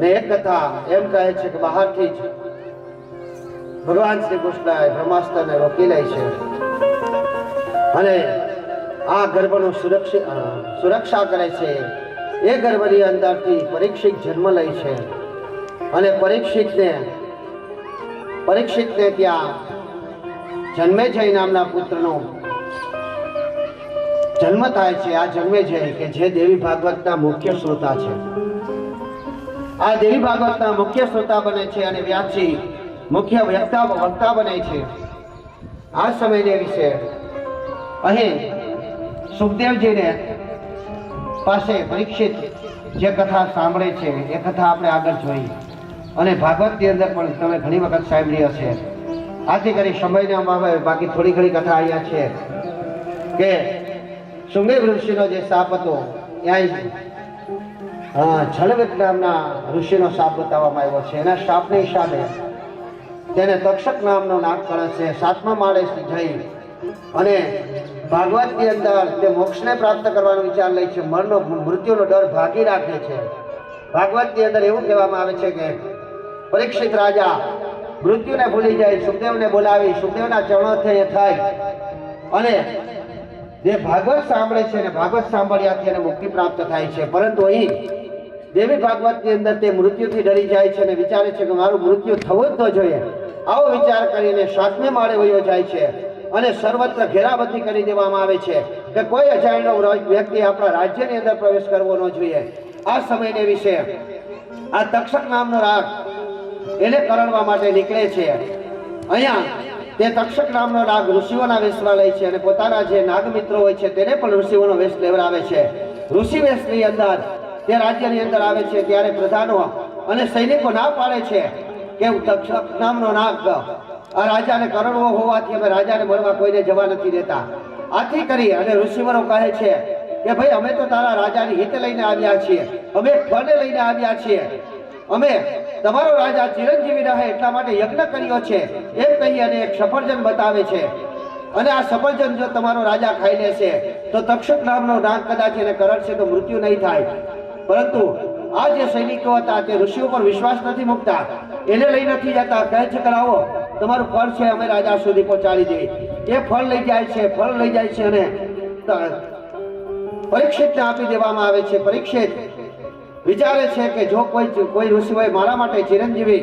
ને એક કથા એમ કહે છે કે બહારથી જ ભગવાન શ્રી કૃષ્ણએ બ્રહ્માસ્ત્રને રોકી લે છે. અને આ ગર્ભનો સુરક્ષિત સુરક્ષા કરે છે. એ ગર્ભની અંદરથી પરીક્ષિત જન્મ લે છે. અને પરીક્ષિતને પરીક્ષિતને ત્યાં જન્મે જય નામના પુત્રનો જન્મ થાય છે. આ જન્મે જય કે જે દેવી ભાગવતના મુખ્ય શ્રોતા છે. આ દેવી ભાગવતના મુખ્ય શ્રોતા બને છે અને વ્યાસજી મુખ્ય વ્યક્તા વક્તા બને છે. આ સમયને વિશે અહીં સુખદેવજીને પાસે પરીક્ષિત જે કથા સાંભળે છે, એ કથા આપણે આગળ જોઈ. અને ભાગવતની અંદર પણ તમે ઘણી વખત સાંભળી હશે. આથી કરી સમયને અમારે બાકી થોડી ઘણી કથા અહીંયા છે કે સુમેર ઋષિનો જે સાપ હતો ત્યાં જળવિત નામના ઋષિનો સાપ બતાવવામાં આવ્યો છે. એના સાપને હિસાબે તેને તક્ષક નામનો નાગ કરે છે. સાતમા માળે જઈ અને ભાગવતની અંદર તે મોક્ષને પ્રાપ્ત કરવાનો વિચાર લે છે. મરનો મૃત્યુનો ડર ભાગી રાખે છે. ભાગવતની અંદર એવું કહેવામાં આવે છે કે, પરીક્ષિત રાજા, મૃત્યુને ભૂલી જાય સુખદેવને બોલાવી, સુખદેવના ચરણોથી થાય અને જે ભાગવત સાંભળે છે ને, ભાગવત સાંભળ્યાથી એને મુક્તિ પ્રાપ્ત થાય છે. પરંતુ અહીં દેવી ભાગવતની અંદર તે મૃત્યુથી ડરી જાય છે અને વિચારે છે કે મારું મૃત્યુ થવું જ ન જોઈએ. આવો વિચાર કરીને સાતમે માળે વયો જાય છે અને સર્વત્ર ઘેરાબંધી કરી દેવામાં આવે છે કે કોઈ અજાણ્યો વ્યક્તિ આપણા રાજ્યની અંદર પ્રવેશ કરવો ન જોઈએ. આ સમયને વિશે આ તક્ષક નામનો રાગ એને કરડવા માટે નીકળે છે. અહીંયા તે તક્ષક નામનો નાગ ઋષિઓના વેશમાં લે છે અને પોતાના જે નાગ મિત્રો હોય છે તેને પણ ઋષિઓનો વેશ લેવડાવે છે. ઋષિ વેશની અંદર તે રાજ્યની અંદર આવે છે ત્યારે પ્રધાનો અને સૈનિકો ના પાડે છે કે તક્ષક નામનો નાગ આ રાજાને કરડવો હોવાથી અમે રાજાને મળવા કોઈને જવા નથી દેતા. આથી કરી અને ઋષિવરો કહે છે કે ભાઈ અમે તો તારા રાજાની હિત લઈને આવ્યા છીએ. અમે ફળને લઈને આવ્યા છીએ. અમે તમારો રાજા ચિરંજીવી રહે એટલા માટે યજ્ઞ કર્યો છે. એમ કહી અને એક સફરજન બતાવે છે. અને આ સફરજન જો તમારો રાજા ખાઈ લેશે, તો તક્ષક નામનો નાગ કદાચ એને કરડશે તો મૃત્યુ નહીં થાય. પરંતુ આ જે સૈનિકો હતા, તે ઋષિઓ પર વિશ્વાસ નથી મૂકતા. એને લઈ નથી જતા. કહે છે, કરાવો, તમારું ફળ છે, અમે રાજા સુધી પહોંચાડી દઈએ. એ ફળ લઈ જાય છે, ફળ લઈ જાય છે અને પરીક્ષિતને આપી દેવામાં આવે છે. પરીક્ષિત વિચારે છે કે જો કોઈ કોઈ ઋષિ હોય મારા માટે ચિરંજીવી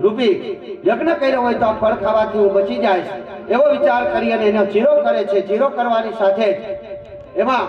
રૂપી યજ્ઞ કર્યો હોય, તો આ ફળ ખાવાથી હું બચી જાય એવો વિચાર કરી અને એનો ચીરો કરે છે. ચીરો કરવાની સાથે જ એમાં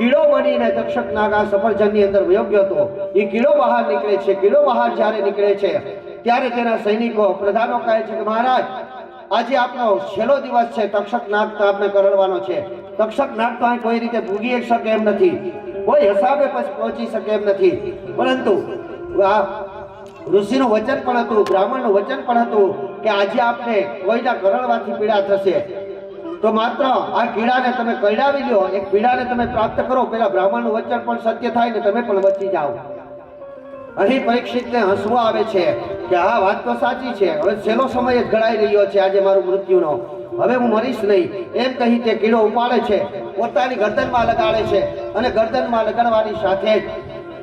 કીડો બનીને તક્ષક નાગા સફરજનની અંદર યોગ્ય હતો. એ કીડો બહાર નીકળે છે. કીડો બહાર જ્યારે નીકળે છે, ત્યારે તેના સૈનિકો પ્રધાનો કહે છે કે મહારાજ, આજે આપનો છેલ્લો દિવસ છે. તક્ષક નાગ તો આપને કરડવાનો છે. તક્ષક નાગ તો કોઈ રીતે ભૂગી શકે એમ નથી. કોઈ હિસાબે પછી પહોંચી શકે એમ નથી. પરંતુ આ ઋષિનું વચન પણ હતું, બ્રાહ્મણનું વચન પણ હતું કે આજે આપને કોઈના કરડવાથી પીડા થશે. તો માત્ર આ કીડાને તમે કરડાવી લ્યો, એક પીડાને તમે પ્રાપ્ત કરો. પેલા બ્રાહ્મણનું વચન પણ સત્ય થાય ને તમે પણ બચી જાઓ. અહીં પરીક્ષિતને હસવું આવે છે કે આ વાત તો સાચી છે. હવે છેલ્લો સમય જ ઘડાઈ રહ્યો છે આજે મારું મૃત્યુનો. હવે હું મરીશ નહીં. એમ કહી તે કીડો ઉપાડે છે, પોતાની ગરદનમાં લગાડે છે અને ગરદનમાં લગાડવાની સાથે જ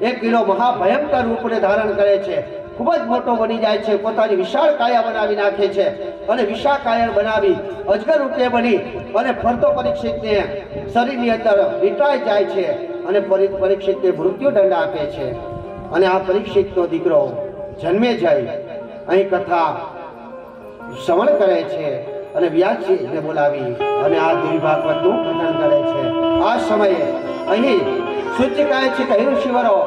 એ કીડો મહાભયંકર રૂપને ધારણ કરે છે. ખૂબ જ મોટો બની જાય છે. પોતાની વિશાળ કાયા બનાવી નાખે છે. અને વિશાળ કાયા બનાવી અજગર રૂપે બની અને ફરતો પરીક્ષિતને શરીરની અંદર વીંટાઈ જાય છે અને પરીક્ષિતને મૃત્યુ દંડ આપે છે. અને આ પરીક્ષિતનો દીકરો જન્મે જાય. અહીં કથા શ્રવણ કરે છે અને વ્યાસજીને બોલાવી અને આ દેવી ભાગવતનું કથન કરે છે. આ સમયે અહીં સૂચિ કહે છે કે હિરુ શિવરો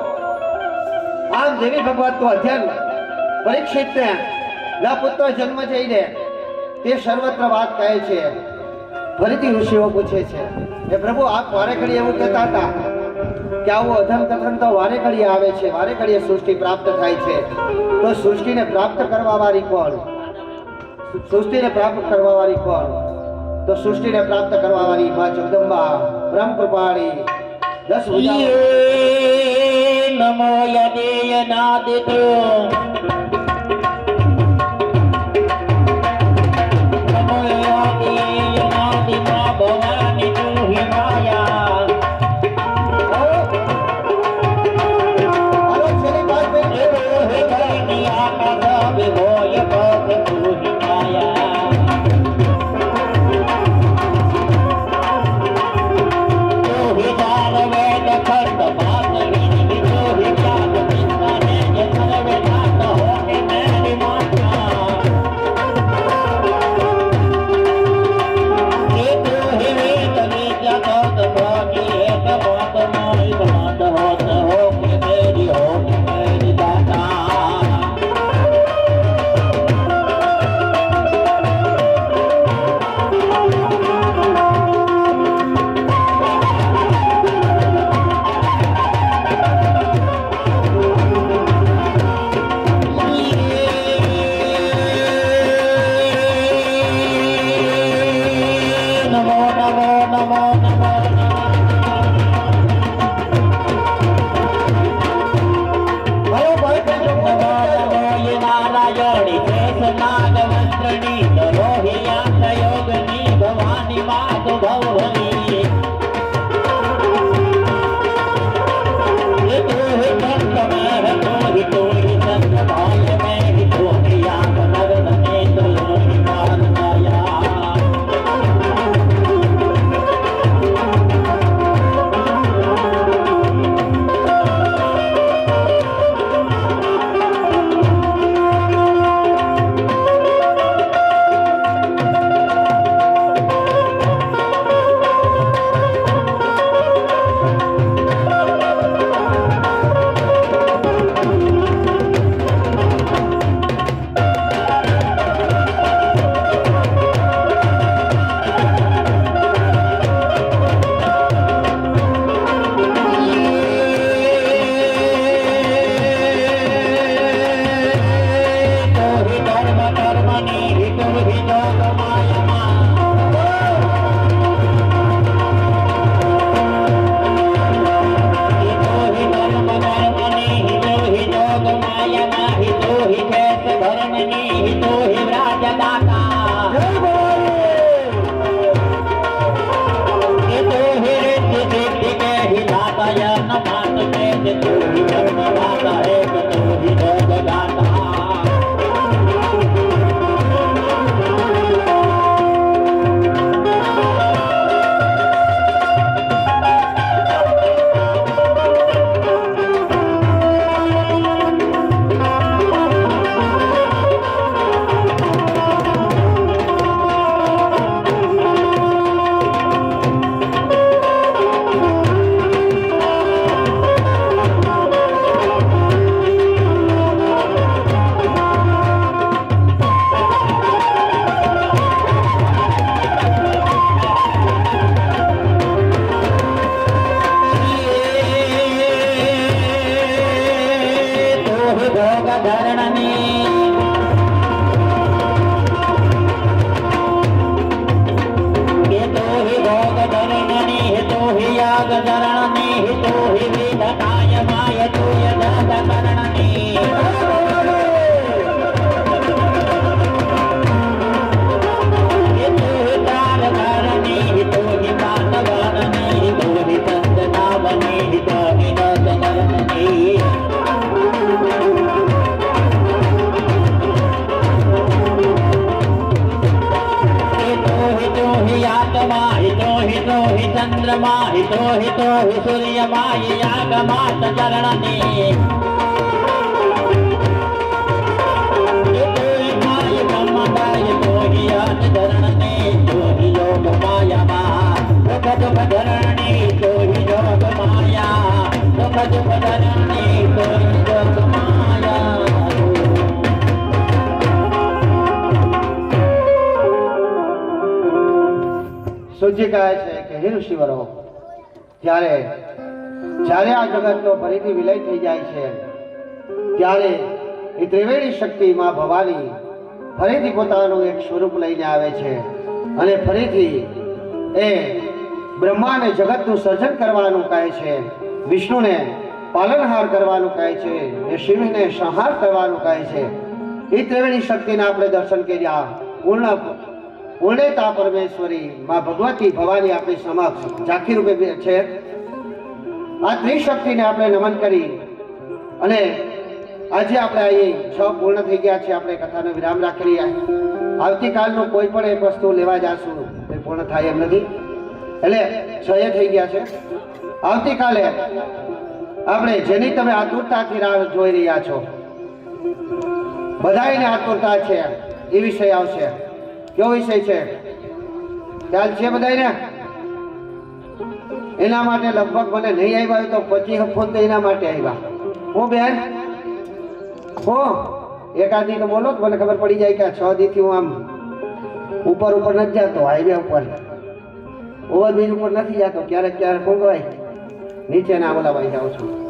આમ દેવી ભગવતનું અધ્યયન પરીક્ષિતને ના પુત્ર જન્મ જઈને તે સર્વત્ર વાત કહે છે. ફરીથી ઋષિઓ પૂછે છે કે પ્રભુ આપ વારે ઘડી એવું કહેતા હતા કે આવું અધન કથન તો વારે ઘડીએ આવે છે, વારે ઘડીએ સૃષ્ટિ પ્રાપ્ત થાય છે. તો સૃષ્ટિને પ્રાપ્ત કરવા વાળી કોણ? સૃષ્ટિને પ્રાપ્ત કરવા વાળી કોણ? તો સૃષ્ટિને પ્રાપ્ત કરવા વાળી મા જગદંબા બ્રહ્મ કૃપાળી દસ નમો યદેય નાદિતો Amada, amém. કાજળી કેશ નાગ વસ્ત્રણી સરોહિયા સયોગની ભવાની માતુ ભવની ಗರಣ ಹುಸುರಿಯ ಮಾಯಿಯಾಗ ಮಾತ ಚರಣನೆ ಮಾಯಿ ಬ್ರಹ್ಮದಾಯ ಯೋಗಿಯಾದ ಚರಣನೆ ಯೋಗಿ ಯೋಗ ಮಾಯವ ಸುಖ ಸುಖ ಧರಣಿ ಯೋಗಿ ಯೋಗ ಮಾಯ ಸುಖ ಸುಖ ಧರಣಿ ಯೋಗಿ ಯೋಗ ಮಾಯ સૂચિ કહે છે કે હિર શિવરો ત્યારે જ્યારે આ જગતનો ફરીથી વિલય થઈ જાય છે, ત્યારે એ ત્રિવેણી શક્તિ માં ભવાની ફરીથી પોતાનું એક સ્વરૂપ લઈને આવે છે અને ફરીથી એ બ્રહ્માને જગતનું સર્જન કરવાનું કહે છે, વિષ્ણુને પાલનહાર કરવાનું કહે છે એ શિવને સંહાર કરવાનું કહે છે. એ ત્રિવેણી શક્તિના આપણે દર્શન કર્યા, પૂર્ણ પૂર્ણેતા પરમેશ્વરી, માં ભગવતી ભવાની આપણી સમક્ષ ઝાંખી રૂપે છે. આ ત્રિશક્તિને આપણે નમન કરી અને આજે આપણે અહીં છ પૂર્ણ થઈ ગયા છે આપણે કથાનો વિરામ રાખી રહ્યા આવતીકાલનું કોઈ પણ એક વસ્તુ લેવા જાશું એ પૂર્ણ થાય એમ નથી. એટલે છ એ થઈ ગયા છે. આવતીકાલે આપણે જેની તમે આતુરતાથી રાહ જોઈ રહ્યા છો, બધાયને આતુરતા છે એ વિષય આવશે. કયો વિષય છે? ખ્યાલ છે બધાને એના માટે લગભગ મને નહીં આવ્યા તો પછી ફોન તો એના માટે આવ્યા. હું બેન? હું? એકાદી તો બોલો મને ખબર પડી જાય કે છ દીથી હું આમ ઉપર ઉપર નથી જતો હાઈવે ઉપર. ઓવરબ્રિજ ઉપર નથી જતો, ક્યારેક ક્યારેક હું નીચેના નીચે ના બોલાવાઈ જાઉં છું.